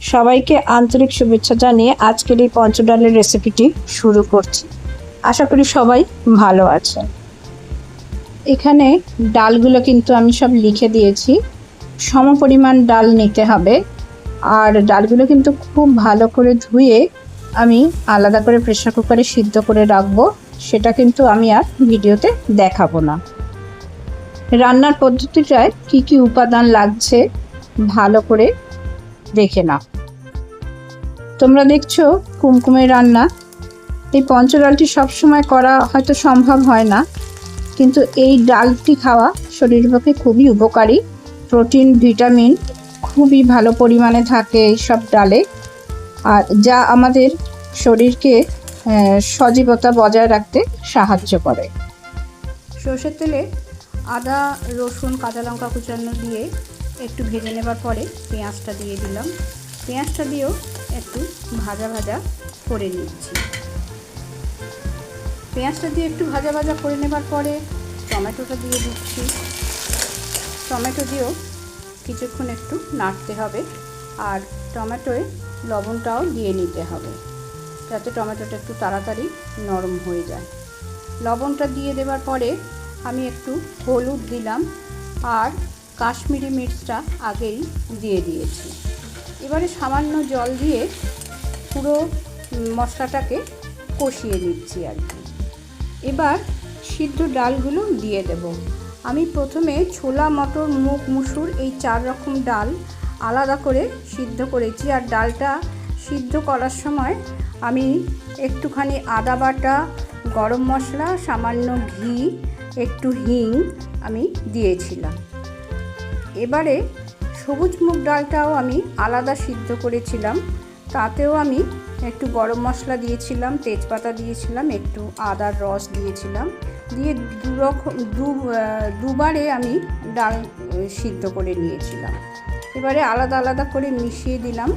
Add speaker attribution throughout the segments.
Speaker 1: সবাইকে আন্তরিক শুভেচ্ছা জানিয়ে আজকের এই পঞ্চডালের রেসিপিটি শুরু করছি। আশা করি সবাই ভালো আছে এখানে ডালগুলো কিন্তু আমি সব লিখে দিয়েছি। সম পরিমাণ ডাল নিতে হবে। আর ডালগুলো কিন্তু খুব ভালো করে ধুয়ে আমি আলাদা করে প্রেশার কুকারে সিদ্ধ করে রাখব। সেটা কিন্তু আমি আর ভিডিওতে দেখাবো না। রান্নার পদ্ধতিটায় কি কি উপাদান লাগছে ভালো করে দেখে নাও। তোমরা দেখছ কুমকুমের রান্না। এই পঞ্চডালটি সবসময় করা হয়তো সম্ভব হয় না, কিন্তু এই ডালটি খাওয়া শরীরের পক্ষে খুবই উপকারী। প্রোটিন, ভিটামিন খুবই ভালো পরিমাণে থাকে এই সব ডালে। আর যা আমাদের শরীরকে সজীবতা বজায় রাখতে সাহায্য করে। সর্ষের তেলে আদা, রসুন, কাঁচা লঙ্কা কুচানো দিয়ে একটু ভেজে নেবার পরে পেঁয়াজটা দিয়ে দিলাম। পেঁয়াজটা দিয়েও একটু ভাজা ভাজা করে নিচ্ছি। পেঁয়াজটা দিয়ে একটু ভাজা ভাজা করে নেবার পরে টমেটোটা দিয়ে দিচ্ছি। টমেটো দিয়েও কিছুক্ষণ একটু নাড়তে হবে আর টমেটোয় লবণটাও দিয়ে নিতে হবে যাতে টমেটোটা একটু তাড়াতাড়ি নরম হয়ে যায়। লবণটা দিয়ে দেওয়ার পরে আমি একটু হলুদ দিলাম আর কাশ্মীরি মির্চটা আগেই দিয়ে দিয়েছি। এবারে সামান্য জল দিয়ে পুরো মশলাটাকে কষিয়ে নিচ্ছি আর কি। এবার সিদ্ধ ডালগুলো দিয়ে দেব। আমি প্রথমে ছোলা, মটর, মুগ, মুসুর এই চার রকম ডাল আলাদা করে সিদ্ধ করেছি। আর ডালটা সিদ্ধ করার সময় আমি একটুখানি আদা বাটা, গরম মশলা, সামান্য ঘি, একটু হিং আমি দিয়েছিলাম। এবারে সবুজ মুগ ডালটাও আমি আলাদা সিদ্ধ করেছিলাম। তাতেও আমি একটু গরম মশলা দিয়েছিলাম, তেজপাতা দিয়েছিলাম, একটু আদার রস দিয়েছিলাম। দিয়ে দু রকম, দু দুবারে আমি ডাল সিদ্ধ করে নিয়েছিলাম। এবারে আলাদা আলাদা করে মিশিয়ে দিলাম।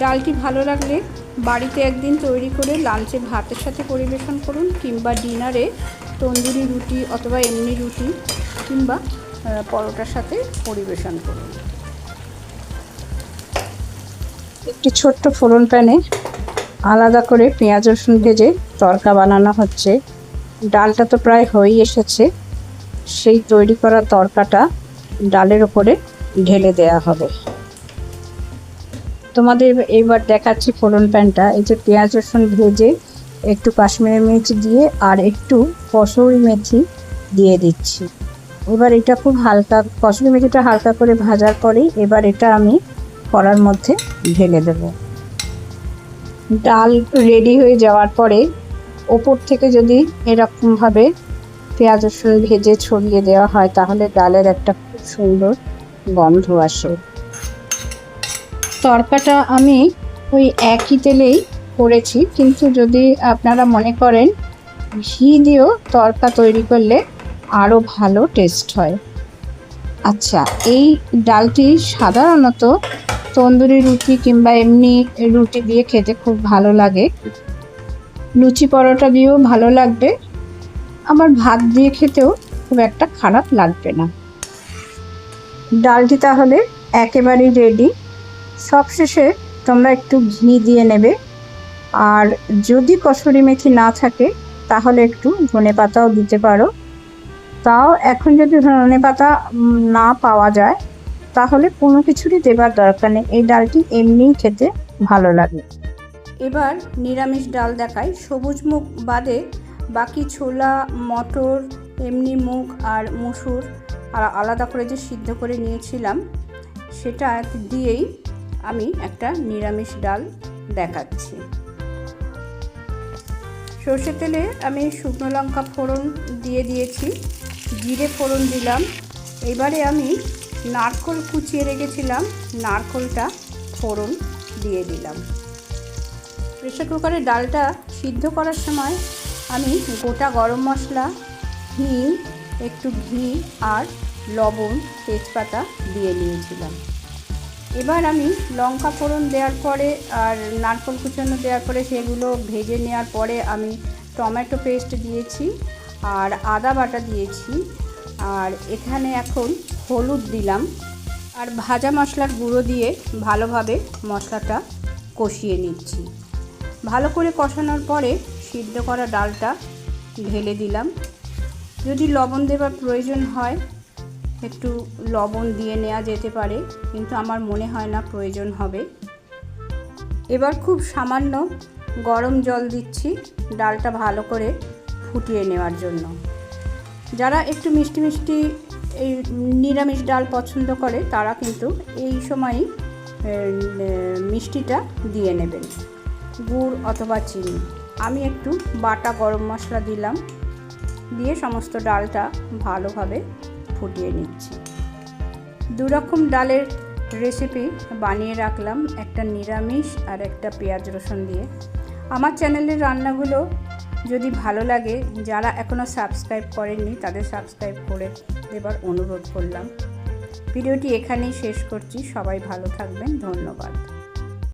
Speaker 1: ডালটি ভালো লাগলে বাড়িতে একদিন তৈরি করে লাঞ্চে ভাতের সাথে পরিবেশন করুন, কিংবা ডিনারে তন্দুরি রুটি অথবা এমনি রুটি, কিংবা পরোটার সাথে পরিবেশন করুন। একটি ছোট্ট ফোড়ন প্যানে আলাদা করে পেঁয়াজ, রসুন ভেজে তরকা বানানো হচ্ছে। ডালটা তো প্রায় হয়েই এসেছে। সেই তৈরি করা তরকাটা ডালের ওপরে ঢেলে দেয়া হবে। তোমাদের এইবার দেখাচ্ছি ফোড়ন প্যানটা। এই যে পেঁয়াজ, রসুন ভেজে একটু কাশ্মীরি মির্চ দিয়ে আর একটু কসুরি মেথি দিয়ে দিচ্ছি। এবার এটা খুব হালকা কসুরি মেথিটা হালকা করে ভাজার পরেই এবার এটা আমি কড়ার মধ্যে ঢেলে দেব। ডাল রেডি হয়ে যাওয়ার পরে ওপর থেকে যদি এরকমভাবে পেঁয়াজ রসুন ভেজে ছড়িয়ে দেওয়া হয়, তাহলে ডালের একটা খুব সুন্দর গন্ধ আসে। তরকাটা আমি ওই একই তেলেই করেছি, কিন্তু যদি আপনারা মনে করেন, ঘি দিয়েও তরকা তৈরি করলে আরও ভালো টেস্ট হয়। আচ্ছা এই ডালটি সাধারণত তন্দুরি রুটি কিংবা এমনি রুটি দিয়ে খেতে খুব ভালো লাগে। লুচি পরোটা দিয়েও ভালো লাগবে। আমার ভাত দিয়ে খেতেও খুব একটা খারাপ লাগবে না। ডালটি তাহলে একেবারেই রেডি সবশেষে তোমরা একটু ঘি দিয়ে নেবে। আর যদি কসুরি মেথি না থাকে, তাহলে একটু ধনে পাতাও দিতে পারো। তাও এখন যদি ধনে পাতা না পাওয়া যায়, তাহলে কোনো কিছুরই দেবার দরকার নেই। এই ডালটি এমনিই খেতে ভালো লাগে। এবার নিরামিষ ডাল দেখাই। সবুজ মুখ বাদে বাকি ছোলা, মটর, এমনি মুগ আর মুসুর আর আলাদা করে যে সিদ্ধ করে নিয়েছিলাম, সেটা দিয়েই আমি একটা নিরামিষ ডাল দেখাচ্ছি। সর্ষের তেলে আমি শুকনো লঙ্কা ফোড়ন দিয়ে দিয়েছি। জিরে ফোড়ন দিলাম। এবারে আমি নারকোল কুচিয়ে রেখেছিলাম। নারকোলটা ফোড়ন দিয়ে দিলাম। প্রেশার কুকারে ডালটা সিদ্ধ করার সময় আমি গোটা গরম মশলা হিং একটু ঘি আর লবণ, তেজপাতা দিয়ে নিয়েছিলাম। এবার আমি লঙ্কা ফোড়ন দেওয়ার পরে আর নারকোল কুচানো দেওয়ার পরে সেগুলো ভেজে নেওয়ার পরে আমি টমেটো পেস্ট দিয়েছি। আর আদা বাটা দিয়েছি। আর এখানে এখন হলুদ দিলাম। আর ভাজা মশলার গুঁড়ো দিয়ে ভালোভাবে মশলাটা কষিয়ে নিচ্ছি। ভালো করে কষানোর পরে সিদ্ধ করা ডালটা ঢেলে দিলাম। যদি লবণ দেবার প্রয়োজন হয়, একটু লবণ দিয়ে নেওয়া যেতে পারে, কিন্তু আমার মনে হয় না প্রয়োজন হবে। এবার খুব সামান্য গরম জল দিচ্ছি। ডালটা ভালো করে ফুটিয়ে নেওয়ার জন্য। যারা একটু মিষ্টি মিষ্টি এই নিরামিষ ডাল পছন্দ করে, তারা কিন্তু এই সময়ই মিষ্টিটা দিয়ে নেবেন। গুড় অথবা চিনি। আমি একটু বাটা গরম মশলা দিলাম, দিয়ে সমস্ত ডালটা ভালোভাবে ফুটিয়ে নিচ্ছি। দুরকম ডালের রেসিপি বানিয়ে রাখলাম, একটা নিরামিষ আর একটা পেঁয়াজ রসুন দিয়ে। আমার চ্যানেলের রান্নাগুলো যদি ভালো লাগে, যারা এখনও সাবস্ক্রাইব করেননি, তাদের সাবস্ক্রাইব করে দেবার অনুরোধ করলাম। ভিডিওটি এখানেই শেষ করছি। সবাই ভালো থাকবেন। ধন্যবাদ।